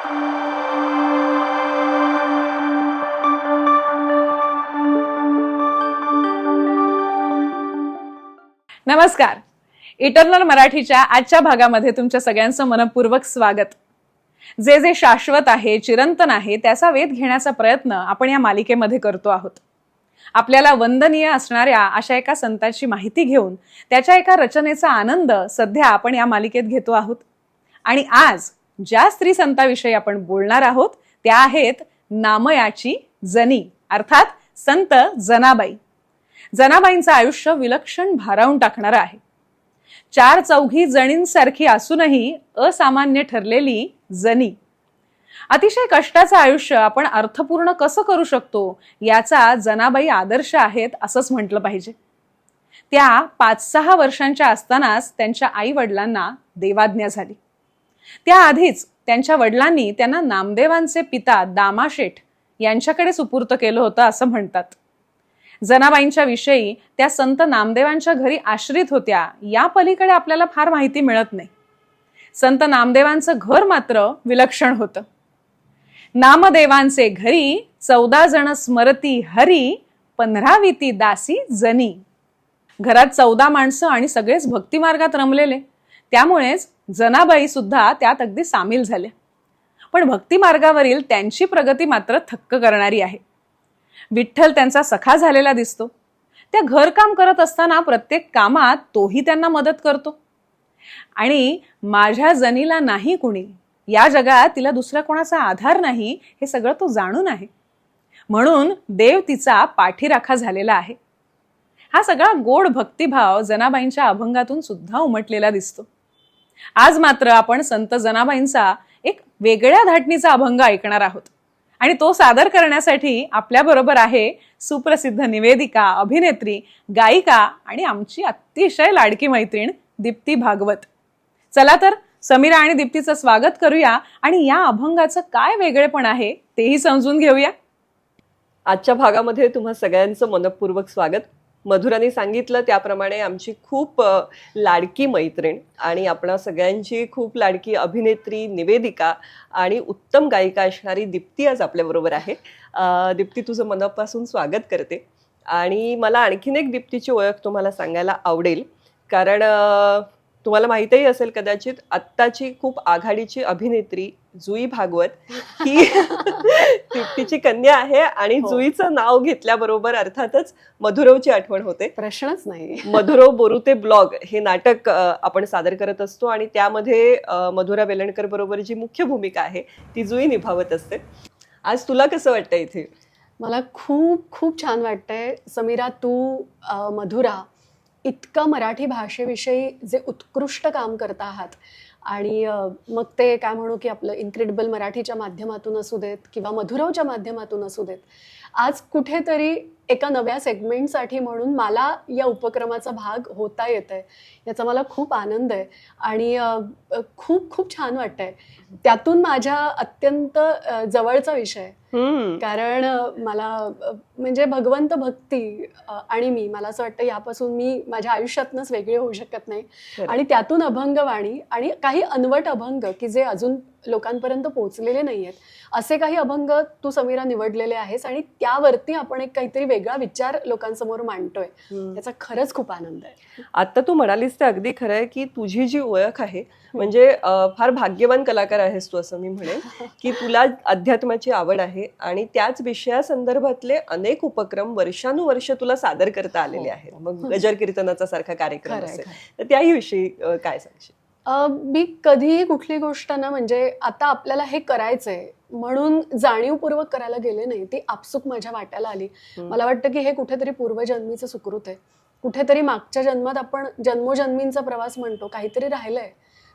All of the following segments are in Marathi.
नमस्कार. इटर्नल मराठीच्या आजच्या भागामध्ये तुमच्या सगळ्यांचं मनपूर्वक स्वागत. जे जे शाश्वत आहे चिरंतन आहे त्याचा वेध घेण्याचा प्रयत्न आपण या मालिकेमध्ये करतो आहोत. आपल्याला वंदनीय असणाऱ्या अशा एका संताची माहिती घेऊन त्याच्या एका रचनेचा आनंद सध्या आपण या मालिकेत घेतो आहोत. आणि आज ज्या स्त्री संताविषयी आपण बोलणार आहोत त्या आहेत नामयाची जनी अर्थात संत जनाबाई. जनाबाईंचं आयुष्य विलक्षण भारावून टाकणारं आहे. चार चौघी जणींसारखी असूनही असामान्य ठरलेली जनी. अतिशय कष्टाचं आयुष्य आपण अर्थपूर्ण कसं करू शकतो याचा जनाबाई आदर्श आहेत असंच म्हटलं पाहिजे. त्या पाच सहा वर्षांच्या असतानाच त्यांच्या आई वडिलांना देवाज्ञा झाली. त्याआधीच त्यांच्या वडिलांनी त्यांना नामदेवांचे पिता दामाशेठ यांच्याकडे सुपूर्त केलं होतं असं म्हणतात. जनाबाईंच्या विषयी त्या संत नामदेवांच्या घरी आश्रित होत्या या पलीकडे आपल्याला फार माहिती मिळत नाही. संत नामदेवांचं घर मात्र विलक्षण होतं. नामदेवांचे घरी चौदा जण स्मरती हरी पंधरावीती दासी जनी. घरात चौदा माणसं आणि सगळेच भक्तिमार्गात रमलेले. त्यामुळेच जनाबाई सुद्धा त्यात अगदी सामील झाल्या. पण भक्तिमार्गावरील त्यांची प्रगती मात्र थक्क करणारी आहे. विठ्ठल त्यांचा सखा झालेला दिसतो. त्या घरकाम करत असताना प्रत्येक कामात तोही त्यांना मदत करतो. आणि माझ्या जनीला नाही कुणी या जगात तिला दुसऱ्या कोणाचा आधार नाही हे सगळं तो जाणून आहे. म्हणून देव तिचा पाठीराखा झालेला आहे. हा सगळा गोड भक्तिभाव जनाबाईंच्या अभंगातून सुद्धा उमटलेला दिसतो. आज मात्र आपण संत जनाबाईंचा एक वेगळ्या धाटणीचा अभंग ऐकणार आहोत. आणि तो सादर करण्यासाठी आपल्याबरोबर आहे सुप्रसिद्ध निवेदिका अभिनेत्री गायिका आणि आमची अतिशय लाडकी मैत्रीण दीप्ती भागवत. चला तर समीरा आणि दीप्तीचं स्वागत करूया आणि या अभंगाचं काय वेगळेपण आहे तेही समजून घेऊया. आजच्या भागामध्ये तुम्हा सगळ्यांचं मनपूर्वक स्वागत. मधुराने सांगितलं त्याप्रमाणे आमची खूप लाडकी मैत्रीण आणि आपणा सगळ्यांची खूप लाडकी अभिनेत्री निवेदिका आणि उत्तम गायिका असणारी दीप्ती आज आपल्याबरोबर आहे. दीप्ती तुझं मनापासून स्वागत करते आणि मला आणखीन एक दीप्तीची ओळख तुम्हाला सांगायला आवडेल. कारण तुम्हाला माहीतही असेल कदाचित आत्ताची खूप आघाडीची अभिनेत्री जुई भागवत ही दीप्तीची कन्या आहे आणि हो. जुईचं नाव घेतल्याबरोबर अर्थातच मधुरवची आठवण होते. प्रश्नच नाही. मधुरव बोरुते ब्लॉग हे नाटक आपण सादर करत असतो आणि त्यामध्ये मधुरा वेलणकर बरोबर जी मुख्य भूमिका आहे ती जुई निभावत असते. आज तुला कसं वाटतं इथे? मला खूप खूप छान वाटतंय. समीरा तू मधुरा इतकं मराठी भाषेविषयी जे उत्कृष्ट काम करत आहात. आणि मग ते काय म्हणू की आपलं इन्क्रेडिबल मराठीच्या माध्यमातून असू देत किंवा मधुरवच्या माध्यमातून असू देत. आज कुठेतरी एका नव्या सेगमेंटसाठी म्हणून मला या उपक्रमाचा भाग होता येत आहे याचा मला खूप आनंद आहे. आणि खूप खूप छान वाटतंय. त्यातून माझ्या अत्यंत जवळचा विषय आहे. कारण मला म्हणजे भगवंत भक्ती आणि मी मला असं वाटतं यापासून मी माझ्या आयुष्यातनंच वेगळे होऊ शकत नाही. आणि त्यातून अभंगवाणी आणि काही अनवट अभंग की जे अजून लोकांपर्यंत पोहोचलेले नाही आहेत असे काही अभंग तू समीरा निवडलेले आहेस आणि त्यावरती आपण एक काहीतरी वेगळा विचार लोकांसमोर मांडतोय. हम्म. याचा खरंच खूप आनंद आहे. आता तू म्हणालीस ते अगदी खरं आहे की तुझी जी ओळख आहे म्हणजे फार भाग्यवान कलाकार आहेस तू असं मी म्हणेन की तुला अध्यात्माची आवड आहे आणि त्याच विषयासंदर्भातले अनेक उपक्रम वर्षानुवर्ष तुला सादर करता आलेले हो. आहेत. मग गजर कीर्तनाचा सारखा कार्यक्रम असेल. तर त्याही विषयी काय सांगशील? मी कधीही कुठली गोष्ट ना म्हणजे आता आपल्याला हे करायचंय म्हणून जाणीवपूर्वक करायला गेले नाही. ती आपसूक माझ्या वाट्याला आली. मला वाटतं की हे कुठेतरी पूर्वजन्मीचं सुकृत आहे. कुठेतरी मागच्या जन्मात आपण जन्मोजन्मींचा प्रवास म्हणतो काहीतरी राहिलंय.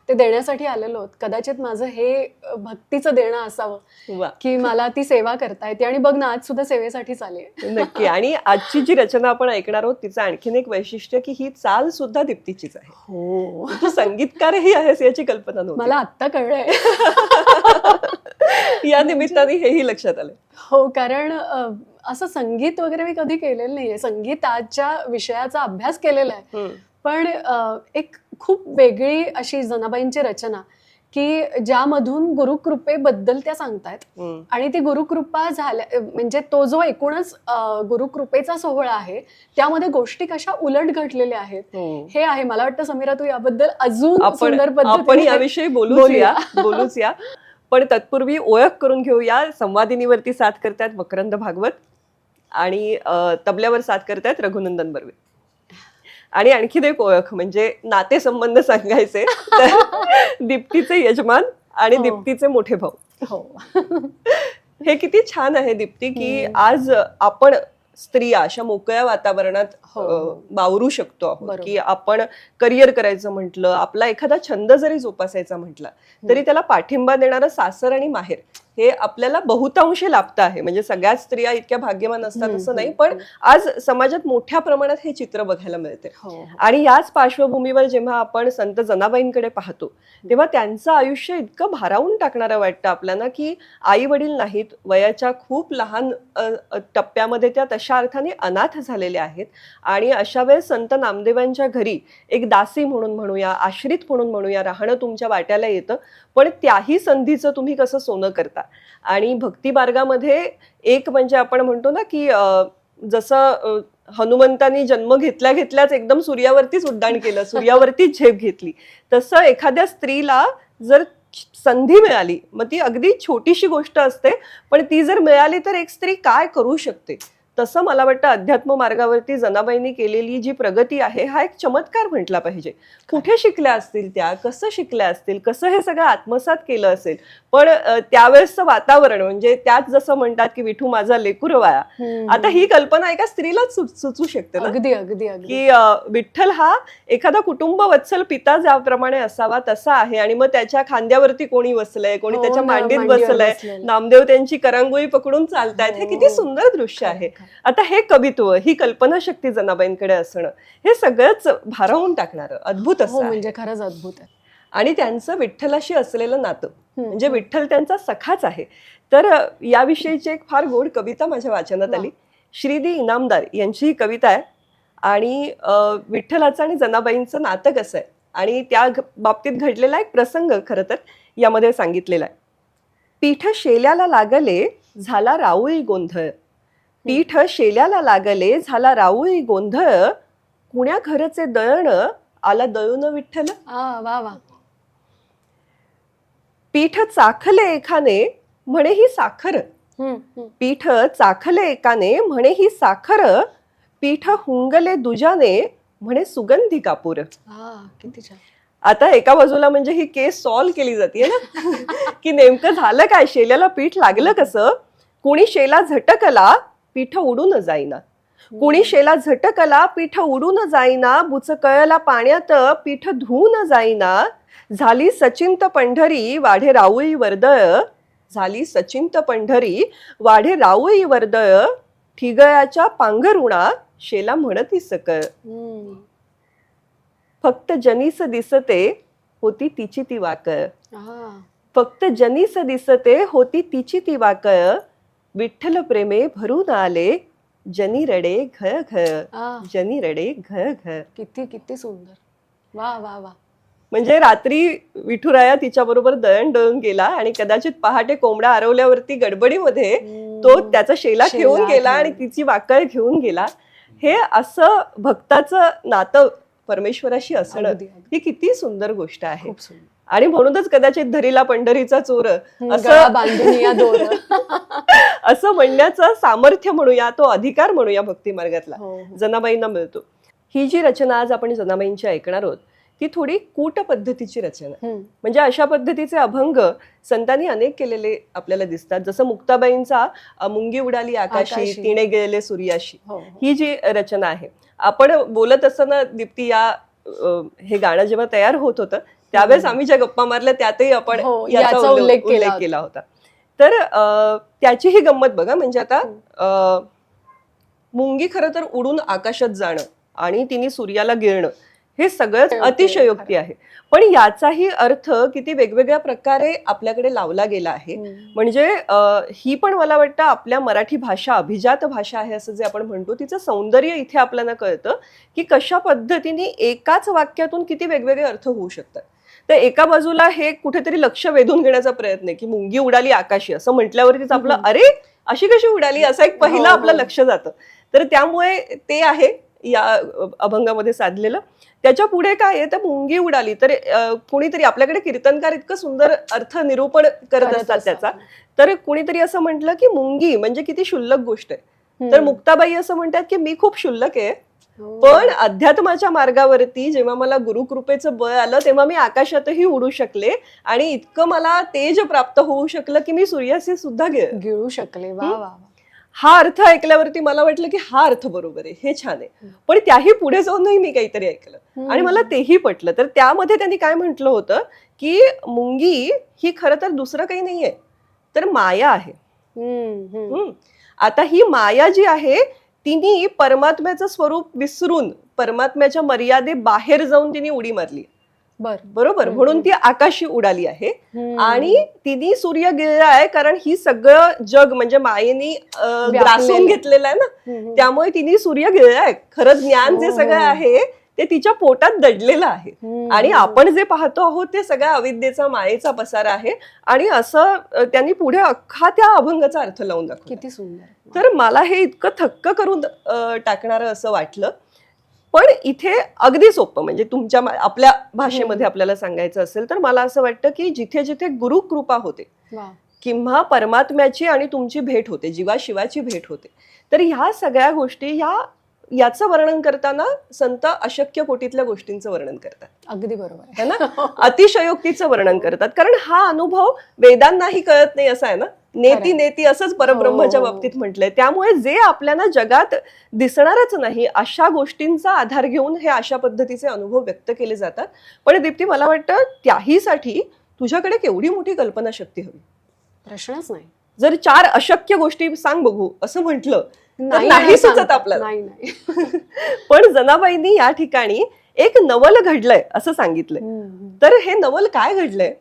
ते देण्यासाठी आलेलो कदाचित माझं हे भक्तीचं देणं असावं की मला ती सेवा करता येते. आणि बघ ना आज सुद्धा सेवेसाठी चालेल नक्की. आणि आजची जी रचना आपण ऐकणार आहोत तिचं आणखीन एक वैशिष्ट्य की ही चाल सुद्धा दीप्तीचीच आहे. हो. तू संगीतकारही आहेस याची कल्पना नव्हती. मला आत्ता कळलंय. या निमित्ताने हेही लक्षात आलं हो कारण असं संगीत वगैरे मी कधी केलेलं नाहीये. संगीताच्या विषयाचा अभ्यास केलेला आहे. पण एक खूप वेगळी अशी जनाबाईंची रचना की ज्यामधून गुरुकृपेबद्दल त्या सांगतायत. आणि ती गुरुकृपा झाल्या म्हणजे तो जो एकूणच गुरुकृपेचा सोहळा आहे त्यामध्ये गोष्टी कशा उलट घडलेल्या आहेत हम्म. हे आहे. मला वाटतं समीरा तू याबद्दल अजून सुंदर पद्धतीने याविषयी बोलूच. या. बोलूच या. पण तत्पूर्वी ओळख करून घेऊया संवादिनीवरती साथ करतायत मकरंद भागवत आणि तबल्यावर साथ करतायत रघुनंदन बर्वे आणि आणखीन एक ओळख म्हणजे नातेसंबंध सांगायचे तर दीप्तीचे यजमान आणि हो. दीप्तीचे मोठे भाऊ हो हे किती छान आहे दीप्ती की. आज आपण स्त्रिया अशा मोकळ्या वातावरणात हो. वावरू शकतो आहोत. की आपण करिअर करायचं म्हटलं आपला एखादा छंद जरी जोपासायचा म्हटला तरी त्याला पाठिंबा देणारं सासर आणि माहेर हे आपल्याला बहुतांशी लाभतं आहे. म्हणजे सगळ्याच स्त्रिया इतक्या भाग्यवान असतात असं नाही पण. आज समाजात मोठ्या प्रमाणात हे चित्र बघायला मिळते. हो हो. आणि याच पार्श्वभूमीवर जेव्हा आपण संत जनाबाईंकडे पाहतो तेव्हा त्यांचं आयुष्य इतकं भारावून टाकणारं वाटतं आपल्याला की आई वडील नाहीत वयाच्या खूप लहान टप्प्यामध्ये त्या तशा अर्थाने अनाथ झालेल्या आहेत. आणि अशा वेळेस संत नामदेवांच्या घरी एक दासी म्हणून म्हणूया आश्रित म्हणून म्हणूया राहणं तुमच्या वाट्याला येतं. पण त्याही संधीचं तुम्ही कसं सोनं करता? आणि भक्ती मार्गामध्ये एक म्हणजे आपण म्हणतो ना की जसं हनुमंतानी जन्म घेतल्या घेतल्याच एकदम सूर्यावरतीच उड्डाण केलं सूर्यावरतीच झेप घेतली. तसं एखाद्या स्त्रीला जर संधी मिळाली मग ती अगदी छोटीशी गोष्ट असते पण ती जर मिळाली तर एक स्त्री काय करू शकते? तसं मला वाटतं अध्यात्म मार्गावरती जनाबाईंनी केलेली जी प्रगती आहे हा एक चमत्कार म्हटला पाहिजे. कुठे शिकल्या असतील त्या? कसं शिकल्या असतील? कसं हे सगळं आत्मसात केलं असेल? पण त्यावेळेसचं वातावरण म्हणजे त्यात जसं म्हणतात की विठू माझा लेकुरवाया आता ही कल्पना एका स्त्रीलाच सुचू शकते ना? अगदी अगदी की विठ्ठल हा एखादा कुटुंब वत्सल पिता ज्याप्रमाणे असावा तसा आहे आणि मग त्याच्या खांद्यावरती कोणी बसलंय कोणी हो त्याच्या मांडीत बसलंय. नामदेव त्यांची करंगोळी पकडून चालतायत. हे हो. किती सुंदर दृश्य आहे. आता हे कवित्व ही कल्पनाशक्ती जनाबाईंकडे असणं हे सगळंच भारावून टाकणारं अद्भुत हो असं. म्हणजे खरंच अद्भुत आहे. आणि त्यांचं विठ्ठलाशी असलेलं नातं म्हणजे. विठ्ठल त्यांचा सखाच आहे. तर याविषयीची एक फार गोड कविता माझ्या वाचनात. आली. श्रीदी इनामदार यांची ही कविता आहे. आणि विठ्ठलाचं आणि जनाबाईंचं नातं कसं आहे? आणि त्या बाबतीत घडलेला एक प्रसंग खरं तर यामध्ये सांगितलेला आहे. पीठ शेल्याला लागले झाला राऊळी गोंधळ. पीठ शेल्याला लागले झाला राऊळी गोंधळ. कुण्या घरचे दळण आला दळून विठ्ठल? आ, वा वा. पीठ चाखले एखाने म्हणे ही साखर. हम्म, हम्म. पीठ चाखले एकाने म्हणे ही साखर. पीठ हुंगले दुजाने म्हणे सुगंधी कापूर. आ, किती छान. आता एका बाजूला म्हणजे ही केस सॉल्व केली जाते ना? की नेमकं झालं काय? शेल्याला पीठ लागलं कसं? कुणी शेला झटकला पीठ उडून जाईना. कुणी शेला झटकला पीठ उडून जाईना बुचकळला पाण्यात पीठ धुवून जाईना. झाली सचिंत पंढरी वाढे राऊळी वर्दळ. झाली सचिंत पंढरी वाढे राऊळी वर्दळ. ठिगळाच्या पांघरुणा शेला म्हणती सकळ. फक्त जनीस दिसते होती तिची ती वाकळ. फक्त जनीस दिसते होती तिची ती वाकळ. विठ्ठल प्रेमे भरून आले जनी रडे घ घ आ, जनी रडे घ घ. किती किती सुंदर. वा वा वा. म्हणजे रात्री विठुराया तिच्याबरोबर दळण दळून गेला आणि कदाचित पहाटे कोंबडा आरवल्यावरती गडबडीमध्ये तो. त्याचा शेला शेला घेऊन गेला आणि घेऊन. तिची वाकळ घेऊन गेला. हे असं भक्ताचं नातं परमेश्वराशी असणं अगदी, अगदी. ही किती सुंदर गोष्ट आहे. खूप सुंदर. आणि म्हणूनच कदाचित धरीला पंढरीचा चोर असं बांधून असं म्हणण्याचं सामर्थ्य म्हणूया तो अधिकार म्हणूया भक्ती मार्गातला हो, हो. जनाबाईंना मिळतो ही जी रचना आज आपण जनाबाईंची ऐकणार आहोत ती थोडी कूट पद्धतीची रचना. म्हणजे अशा पद्धतीचे अभंग संतांनी अनेक केलेले आपल्याला दिसतात जसं मुक्ताबाईंचा मुंगी उडाली आकाशी. तिने गेलेले सूर्याशी हो, हो. जी रचना आहे आपण बोलत असताना दीप्ती या हे गाणं जेव्हा तयार होत होतं त्यावेळेस. आम्ही ज्या गप्पा मारल्या त्यातही आपण हो, याचा उल्लेख केला होता. तर त्याची ही गंमत बघा म्हणजे आता मुंगी खरं तर उडून आकाशात जाणं आणि तिने सूर्याला गिळणं हे सगळंच अतिशयोक्ती आहे, पण याचाही अर्थ किती वेगवेगळ्या प्रकारे आपल्याकडे लावला गेला आहे. म्हणजे ही पण मला वाटतं आपल्या मराठी भाषा अभिजात भाषा आहे असं जे आपण म्हणतो तिचं सौंदर्य इथे आपल्याला कळतं की कशा पद्धतीने एकाच वाक्यातून किती वेगवेगळे अर्थ होऊ शकतात तर एका बाजूला हे कुठेतरी लक्ष वेधून घेण्याचा प्रयत्न आहे की मुंगी उडाली आकाशी असं म्हटल्यावरतीच आपलं. अरे अशी कशी उडाली असं एक पहिलं हो, आपलं हो. लक्ष जातं तर त्यामुळे ते आहे या अभंगामध्ये साधलेलं त्याच्या पुढे काय आहे तर मुंगी उडाली तर कुणीतरी आपल्याकडे कीर्तनकार इतकं सुंदर अर्थ निरूपण करत असतात. त्याचा तर कुणीतरी असं म्हटलं की मुंगी म्हणजे किती क्षुल्लक गोष्ट आहे. तर मुक्ताबाई असं म्हणतात की मी खूप क्षुल्लक आहे. पण अध्यात्माच्या मार्गावरती जेव्हा मला गुरुकृपेचं बळ आलं तेव्हा मी आकाशातही उडू शकले आणि इतकं मला तेज प्राप्त होऊ शकलं की मी सूर्याशी सुद्धा गिळू शकले. वा वा हा अर्थ ऐकल्यावरती मला वाटलं की हा अर्थ बरोबर आहे हे छान आहे. पण त्याही पुढे जाऊनही मी काहीतरी ऐकलं. आणि मला तेही पटलं. तर त्यामध्ये त्यांनी काय म्हटलं होतं की मुंगी ही खरं तर दुसरं काही नाहीये तर माया आहे. आता ही माया जी आहे तिने परमात्म्याचं स्वरूप विसरून परमात्म्याच्या मर्यादे बाहेर जाऊन तिने उडी मारली बर बरोबर. म्हणून ती आकाशी उडाली आहे. आणि तिने सूर्य गिळला आहे कारण ही सगळं जग म्हणजे मायेनी ग्रासून घेतलेलं आहे ना. त्यामुळे तिने सूर्य गिळलाय खरं ज्ञान जे हो, सगळं हो. आहे ते तिच्या पोटात दडलेलं आहे. आणि. आपण जे पाहतो आहोत ते सगळ्या अविद्येचा मायेचा पसार आहे. आणि असं त्यांनी पुढे अख्खा त्या अभंगाचा अर्थ लावून दाखवला. किती सुंदर. तर मला हे इतकं थक्क करून टाकणारं असं वाटलं. पण इथे अगदी सोपं म्हणजे तुमच्या आपल्या भाषेमध्ये आपल्याला सांगायचं असेल तर मला असं वाटतं की जिथे जिथे गुरु कृपा होते किंवा परमात्म्याची आणि तुमची भेट होते जीवा शिवाची भेट होते तर ह्या सगळ्या गोष्टी ह्या याचं वर्णन करताना संत अशक्य कोटीतल्या गोष्टींचं वर्णन करतात. अगदी बरोबर. आहे. है ना? अतिशयोक्तीचं वर्णन करतात. कारण हा अनुभव वेदांनाही कळत नाही असा आहे ना? नेती. नेती असंच परब्रह्माच्या हो. बाबतीत म्हटलंय. त्यामुळे जे आपल्याला जगात दिसणारच नाही अशा गोष्टींचा आधार घेऊन हे अशा पद्धतीचे अनुभव व्यक्त केले जातात. पण दीप्ती मला वाटतं त्याहीसाठी तुझ्याकडे केवढी मोठी कल्पना शक्ती हवी? प्रश्नच नाही. जर चार अशक्य गोष्टी सांग बघू असं म्हटलं नाही सुचत. आपल्याला. नाही नाही पण जनाबाईंनी या ठिकाणी एक नवल घडलंय असं सांगितलंय. तर हे नवल काय घडलंय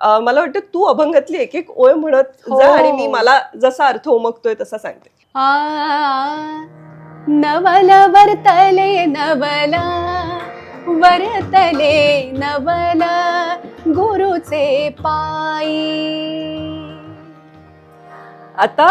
मला वाटतं तू अभंगातली एक एक ओळ म्हणत हो. जा आणि मी मला जसा अर्थ उमगतोय तसा सांगते नवल वर्तले नवला वर्तले नवल गुरुचे पायी आता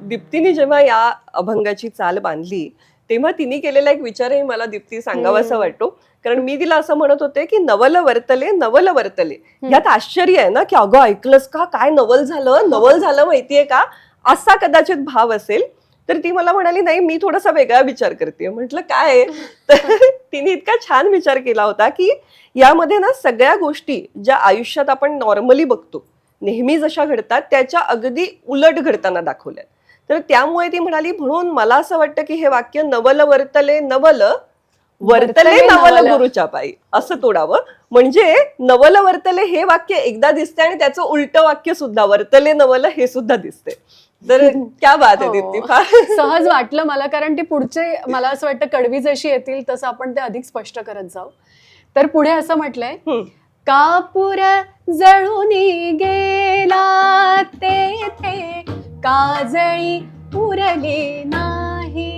दीप्तीने जेव्हा या अभंगाची चाल बांधली तेव्हा तिने केलेला एक विचारही मला दीप्ती सांगावासा हम्म. वाटतो. कारण मी तिला असं म्हणत होते की नवल वर्तले नवल वर्तले. यात आश्चर्य आहे ना की अगं ऐकलंस का? काय नवल झालं? नवल झालं माहितीये का? असा कदाचित भाव असेल. तर ती मला म्हणाली नाही मी थोडासा वेगळा विचार करते म्हटलं काय? तर तिने इतका छान विचार केला होता की यामध्ये ना सगळ्या गोष्टी ज्या आयुष्यात आपण नॉर्मली बघतो नेहमी जशा घडतात त्याच्या अगदी उलट घडताना दाखवल्या तर त्यामुळे ती म्हणाली म्हणून मला असं वाटतं की हे वाक्य नवल वर्तले नवल वर्तले नवल. गुरुच्या पायी असं तोडावं म्हणजे नवल वर्तले हे वाक्य एकदा दिसते आणि त्याचं उलट वाक्य सुद्धा वर्तले नवल हे सुद्धा दिसते तर क्या बात आहे हो. दीप्ती फार सहज वाटलं मला कारण ती पुढचे मला असं वाटतं कडवी जशी येतील तसं आपण ते अधिक स्पष्ट करत जाऊ तर पुढे असं म्हटलंय. कापूर जळून गेला तेथे काजळी उरली नाही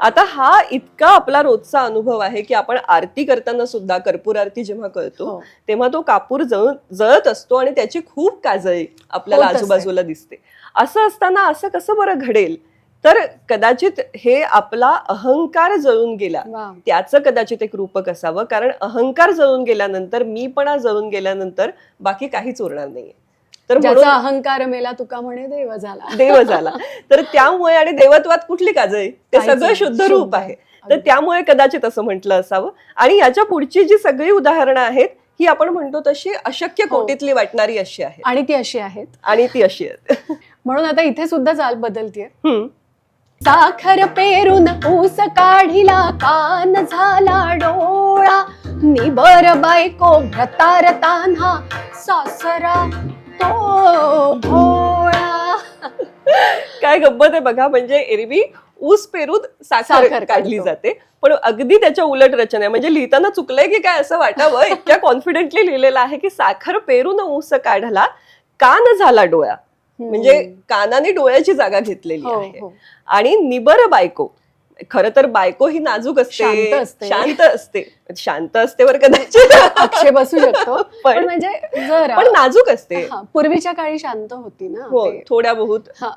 आता हा इतका आपला रोजचा अनुभव आहे की आपण आरती करताना सुद्धा कर्पूर आरती जेव्हा करतो हो. तेव्हा तो कापूर जळ जळत असतो आणि त्याची खूप काजळी आपल्याला होत असते. आजूबाजूला दिसते असं असताना असं कसं बरं घडेल तर कदाचित हे आपला अहंकार जळून गेला. त्याचं कदाचित एक रूपक असावं कारण अहंकार जळून गेल्यानंतर मीपणा जळून गेल्यानंतर बाकी काहीच उरणार नाहीये तर ज्याचा अहंकार मेला तुका म्हणे देव झाला देव झाला तर त्यामुळे आणि देवत्वात कुठली काजळी ते काहीच सगळं. शुद्ध. रूप आहे तर. त्यामुळे कदाचित असं म्हटलं असावं आणि याच्या पुढची जी सगळी उदाहरणं आहेत ही आपण म्हणतो तशी अशक्य हो. कोटीतली वाटणारी अशी आहे आणि ती अशी आहेत आणि ती अशी आहे म्हणून आता इथे सुद्धा चाल बदलतीये. साखर पेरून ऊस काढिला कान झाला डोळा. निबर बायको व्रतार तान्हा सासरा तो भोळा. काय गंमत आहे बघा म्हणजे एरवी ऊस पेरून साखर काढली. जाते. पण अगदी त्याच्या उलट रचना आहे. म्हणजे लिहिताना चुकलंय की काय असं वाटावं? इतक्या कॉन्फिडेंटली लिहिलेलं आहे की साखर पेरून ऊस काढला कान झाला डोळा. म्हणजे कानाने डोळ्याची जागा घेतलेली हो, आहे. हो. आणि निबर बायको. खर तर बायको ही नाजूक असते. शांत असते. शांत असते. वर कदाचित. अक्षय बसू शकतो. पण म्हणजे पण नाजूक असते. हा, पूर्वीच्या काळी शांत होती ना हो. थोड्या बहुत. हा.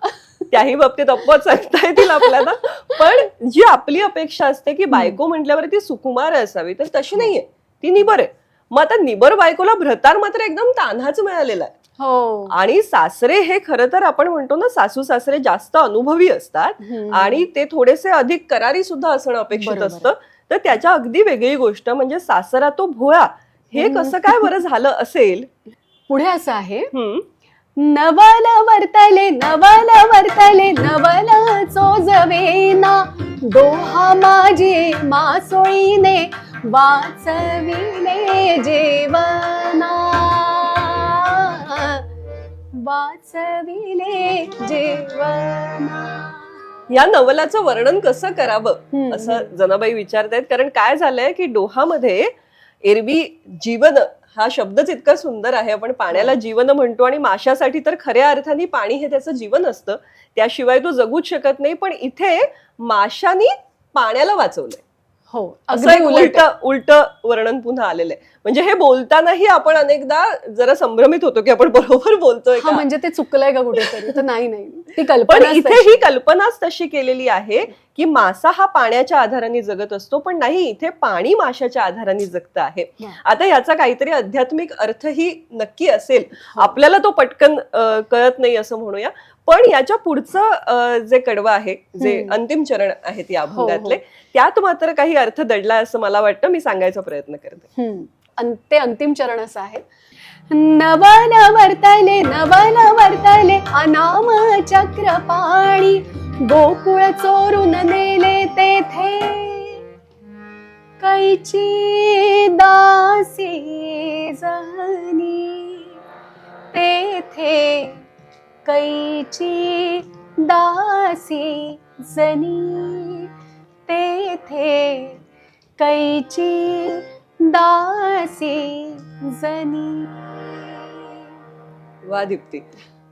त्याही बाबतीत अपवाद सांगता येतील आपल्याला. पण जी आपली अपेक्षा असते की बायको म्हटल्यावर ती सुकुमार असावी तर तशी नाहीये. ती निबर आहे. मग आता निबर बायकोला भ्रतार मात्र एकदम तान्हाच मिळालेला आहे. हो. आणि सासरे हे खरं तर आपण म्हणतो ना सासू सासरे जास्त अनुभवी असतात. आणि ते थोडेसे अधिक करारी सुद्धा असणं अपेक्षित. असतं. तर त्याच्या अगदी वेगळी गोष्ट म्हणजे सासरा तो भोळा हे. कसं काय बरं झालं असेल? पुढे असं आहे. नवल वर्तले नवल वर्तले नवल चोजवेना दोहा माझे मासोळीने वाचविले जेवना वाचविले जेवना या नवलाचं वर्णन कसं करावं? असं जनाबाई विचारतायत. कारण काय झालंय की डोहामध्ये एरवी जीवन हा शब्दच इतका सुंदर आहे आपण पाण्याला जीवन म्हणतो आणि माशासाठी तर खऱ्या अर्थाने पाणी हे त्याचं जीवन असतं. त्याशिवाय तो जगूच शकत नाही पण इथे माशानी पाण्याला वाचवलंय. हो असं उलट उलट. वर्णन पुन्हा आलेलं आहे. म्हणजे हे बोलतानाही आपण अनेकदा जरा संभ्रमित होतो की आपण बरोबर बोलतोय हा का? म्हणजे ते चुकलंय का कुठेतरी? तर नाही नाही. ती कल्पना इथे ही कल्पनाच तशी केलेली आहे की मासा हा पाण्याच्या आधाराने जगत असतो पण नाही इथे पाणी माशाच्या आधाराने जगत आहे. आता याचा काहीतरी आध्यात्मिक अर्थही नक्की असेल. हो. आपल्याला तो पटकन कळत नाही असं म्हणूया. पण याच्या पुढचं जे कडवं आहे जे. अंतिम चरण आहेत या हो, हो. अभंगातले त्यात मात्र काही अर्थ दडलाय असं मला वाटतं मी सांगायचा प्रयत्न करते ते अंतिम चरण असं आहे नवन वर्तले नवन वर्तले अनाम चक्र पाणी गोकुळ चोरून नेले तेथे कैची दासी जनी तेथे कैची दासी जनी तेथे कैची दासी जनी। वा दीप्ती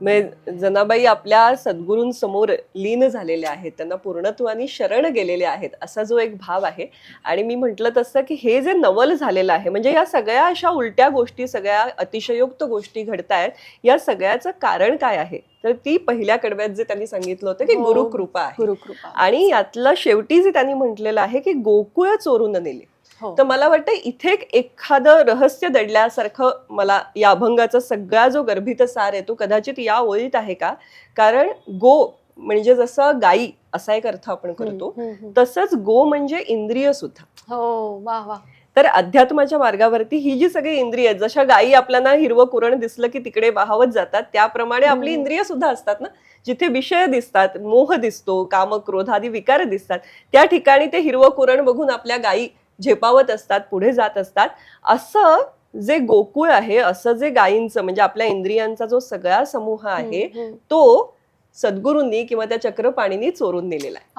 म्हणजे जनाबाई आपल्या सद्गुरूंसमोर लीन झालेल्या आहेत त्यांना पूर्णत्वानी शरण गेलेले आहेत असा जो एक भाव आहे. आणि मी म्हटलं तसं की हे जे नवल झालेलं आहे म्हणजे या सगळ्या अशा उलट्या गोष्टी सगळ्या अतिशयोक्त गोष्टी घडतायत या सगळ्याचं कारण काय आहे? तर ती पहिल्या कडव्यात जे त्यांनी सांगितलं होतं की हो. गुरुकृपा आहे. गुरुकृपा. आणि यातलं शेवटी जे त्यांनी म्हटलेलं आहे की गोकुळ चोरून नेले. तर मला वाटतं इथे एक एखादं रहस्य दडल्यासारखं मला या अभंगाचा सगळा जो गर्भित सार आहे तो कदाचित या ओळीत आहे का? कारण गो म्हणजे जसं गाई असा एक अर्थ आपण करतो. तसंच गो म्हणजे इंद्रिय सुद्धा. हो वा वा. तर अध्यात्माच्या मार्गावरती ही जी सगळी इंद्रिय आहेत जशा गायी आपल्याला हिरवं कुरण दिसलं की तिकडे वाहवत जातात त्याप्रमाणे आपली. इंद्रिय सुद्धा असतात ना? जिथे विषय दिसतात मोह दिसतो काम क्रोध आदी विकार दिसतात. त्या ठिकाणी ते हिरवं कुरण बघून आपल्या गायी झेपावत असतात पुढे जात असतात असं जे गोकुळ आहे असं जे गायींचं म्हणजे आपल्या इंद्रियांचा जो सगळा समूह आहे. तो सद्गुरूंनी किंवा त्या चक्रपाणीनी चोरून नेलेला आहे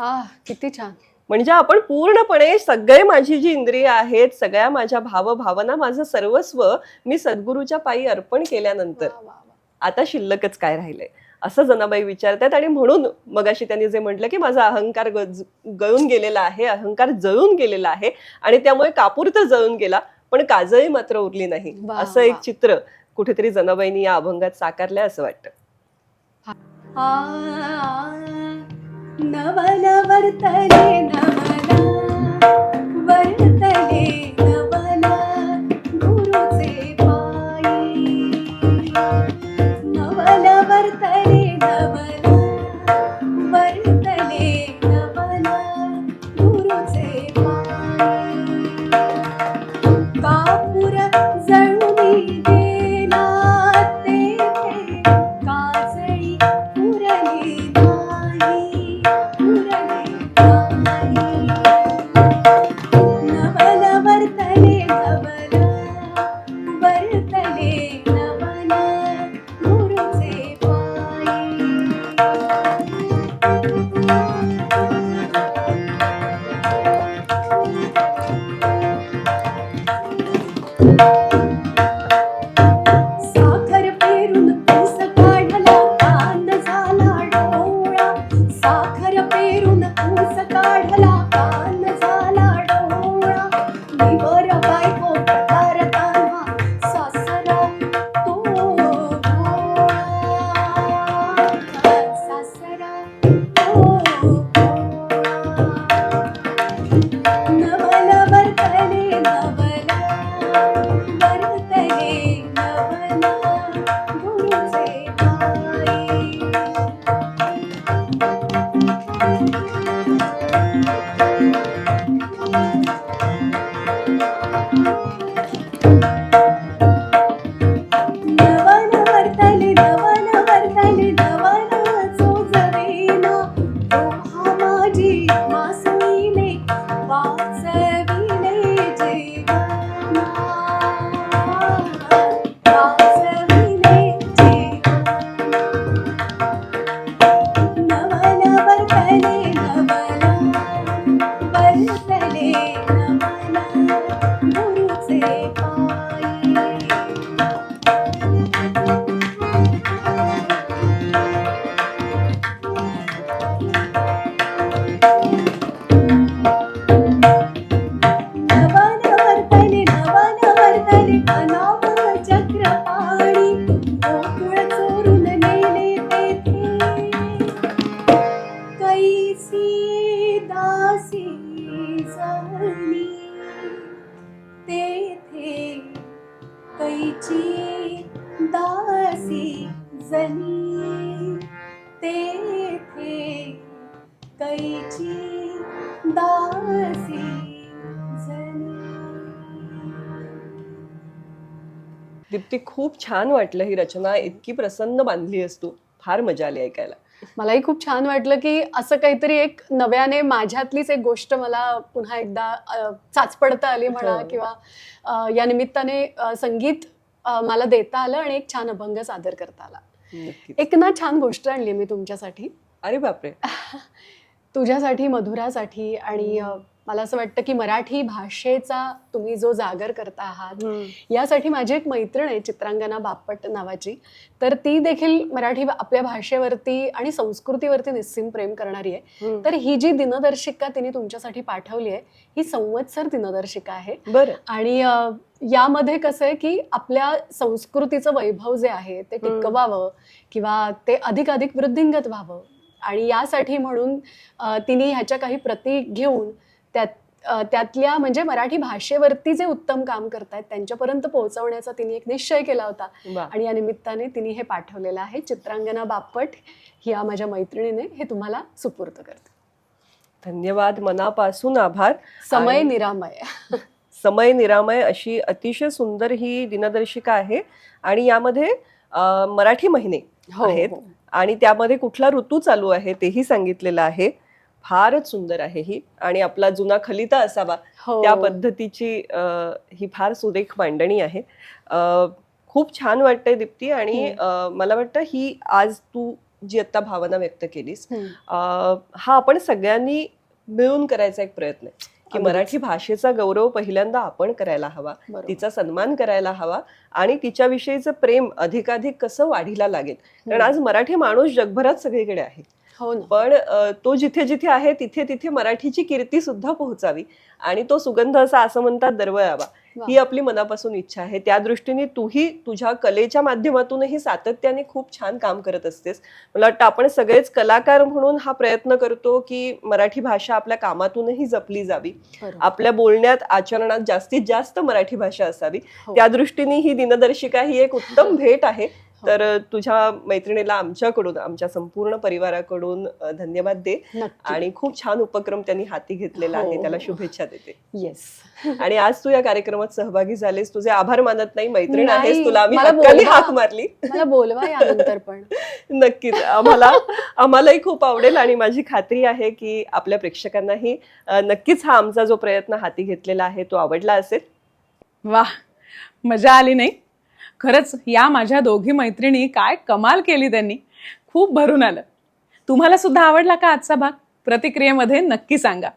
किती छान म्हणजे आपण पूर्णपणे सगळे माझी जी इंद्रिय आहेत सगळ्या माझ्या भाव भावना माझं सर्वस्व मी सद्गुरूच्या पायी अर्पण केल्यानंतर. आता शिल्लकच काय राहिलंय असं जनाबाई विचारतात आणि म्हणून मगाशी त्यांनी जे म्हटलं की माझा अहंकार गळून गेलेला आहे अहंकार जळून गेलेला आहे आणि त्यामुळे कापूर तर जळून गेला पण काजळी मात्र उरली नाही असं एक. चित्र कुठेतरी जनाबाईंनी या अभंगात साकारलंय असं वाटतं नवल वर्तले नवल वर्तले जणी तेथे कैची दासी जनी तेथे कैची दासी जनी. दीप्ती खूप छान वाटलं ही रचना. इतकी प्रसन्न बांधली आहेस तू. फार मजा आली ऐकायला. मलाही खूप छान वाटलं की असं काहीतरी एक नव्याने माझ्यातलीच एक गोष्ट मला पुन्हा एकदा चाचपडता आली म्हणा हो. किंवा या निमित्ताने संगीत मला देता आलं आणि एक छान अभंग सादर करता आला. एक ना छान गोष्ट आणली मी तुमच्यासाठी. अरे बापरे. तुझ्यासाठी मधुरासाठी आणि मला असं वाटतं की मराठी भाषेचा तुम्ही जो जागर करता आहात यासाठी माझी एक मैत्रीण आहे चित्रांगना बापट नावाची. तर ती देखील मराठी आपल्या भाषेवरती आणि संस्कृतीवरती निस्सीम प्रेम करणारी आहे. तर ही जी दिनदर्शिका तिने तुमच्यासाठी पाठवली आहे ही संवत्सर दिनदर्शिका आहे. बरं. आणि यामध्ये कसं आहे की आपल्या संस्कृतीचं वैभव जे आहे ते टिकवावं किंवा ते अधिक अधिक वृद्धिंगत व्हावं. आणि यासाठी म्हणून तिने ह्याच्या काही प्रती घेऊन त्यात त्यातल्या म्हणजे मराठी भाषेवरती जे उत्तम काम करतायत त्यांच्यापर्यंत पोहोचवण्याचा तिने एक निश्चय केला होता. आणि या निमित्ताने तिने हे पाठवलेलं आहे. चित्रांगना बापट या माझ्या मैत्रिणीने हे तुम्हाला सुपूर्त करते. धन्यवाद. मनापासून आभार. समय निरामय. समय निरामय अशी अतिशय सुंदर ही दिनदर्शिका आहे. आणि यामध्ये मराठी महिने हो, आहेत. हो. आणि त्यामध्ये कुठला ऋतू चालू आहे तेही सांगितलेलं आहे. फारच सुंदर आहे ही आणि आपला जुना खलिता असावा हो. त्या पद्धतीची अ, ही फार सुरेख मांडणी आहे अ, खूप छान वाटतंय दीप्ती आणि अ, मला वाटतं ही आज तू जी आता भावना व्यक्त केलीस हम्म. अ, हा आपण सगळ्यांनी मिळून करायचा एक प्रयत्न आहे की अगदीच. मराठी भाषेचा गौरव पहिल्यांदा आपण करायला हवा बरोबर. तिचा सन्मान करायला हवा आणि तिच्याविषयीचं प्रेम अधिकाधिक कसं वाढीला लागेल कारण आज मराठी माणूस जगभरात सगळीकडे आहे हो पण तो जिथे जिथे आहे तिथे तिथे मराठीची कीर्ती सुद्धा पोहोचावी आणि तो सुगंध असा असं म्हणतात दरवळावा. ही आपली मनापासून इच्छा आहे. त्या दृष्टीने तूही तुझ्या कलेच्या माध्यमातूनही सातत्याने खूप छान काम करत असतेस. मला वाटतं आपण सगळेच कलाकार म्हणून हा प्रयत्न करतो की मराठी भाषा आपल्या कामातूनही जपली जावी. आपल्या बोलण्यात आचरणात जास्तीत जास्त मराठी भाषा असावी. हो. त्या दृष्टीने ही दिनदर्शिका ही एक उत्तम भेट आहे. तर अ, तुझ्या मैत्रिणीला आमच्याकडून आमच्या संपूर्ण परिवाराकडून धन्यवाद दे. आणि खूप छान उपक्रम त्यांनी हाती घेतलेला हो, आहे त्याला हो. शुभेच्छा देते. येस आणि आज तू या कार्यक्रमात सहभागी झालेस. तुझे आभार मानत नाही. मैत्रीण आहेस तुला. आम्ही. हाक मारली. मला बोलवा यानंतर पण. नक्कीच. आम्हाला आम्हालाही खूप आवडेल. आणि माझी खात्री आहे की आपल्या प्रेक्षकांनाही नक्कीच हा आमचा जो प्रयत्न हाती घेतलेला आहे तो आवडला असेल. वा मजा आली नाही? खरंच या माझ्या दोघी मैत्रिणी काय कमाल केली त्यांनी. खूप भरून आलं. तुम्हाला सुद्धा आवडला का आजचा भाग? प्रतिक्रियेमध्ये नक्की सांगा.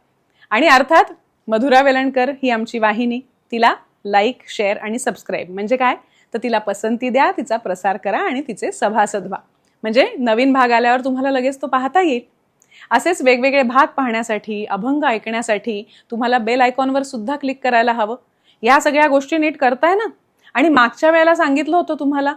आणि अर्थात मधुरा वेलणकर ही आमची वाहिनी. तिला लाईक शेअर आणि सबस्क्राईब म्हणजे काय? तर तिला पसंती द्या तिचा प्रसार करा आणि तिचे सभासद व्हा. म्हणजे नवीन भाग आल्यावर तुम्हाला लगेच तो पाहता येईल. असेच वेगवेगळे भाग पाहण्यासाठी अभंग ऐकण्यासाठी तुम्हाला बेल आयकॉनवर सुद्धा क्लिक करायला हवं. या सगळ्या गोष्टी नीट करताय ना? आणि मागच्या वेळेला सांगितलं होतं तुम्हाला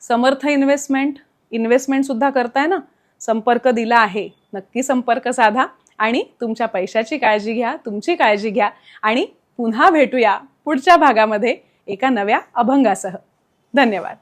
समर्थ इन्व्हेस्टमेंट इन्व्हेस्टमेंट सुद्धा करताय ना? संपर्क दिला आहे. नक्की संपर्क साधा आणि तुमच्या पैशाची काळजी घ्या तुमची काळजी घ्या आणि पुन्हा भेटूया पुढच्या भागामध्ये एका नव्या अभंगासह. धन्यवाद.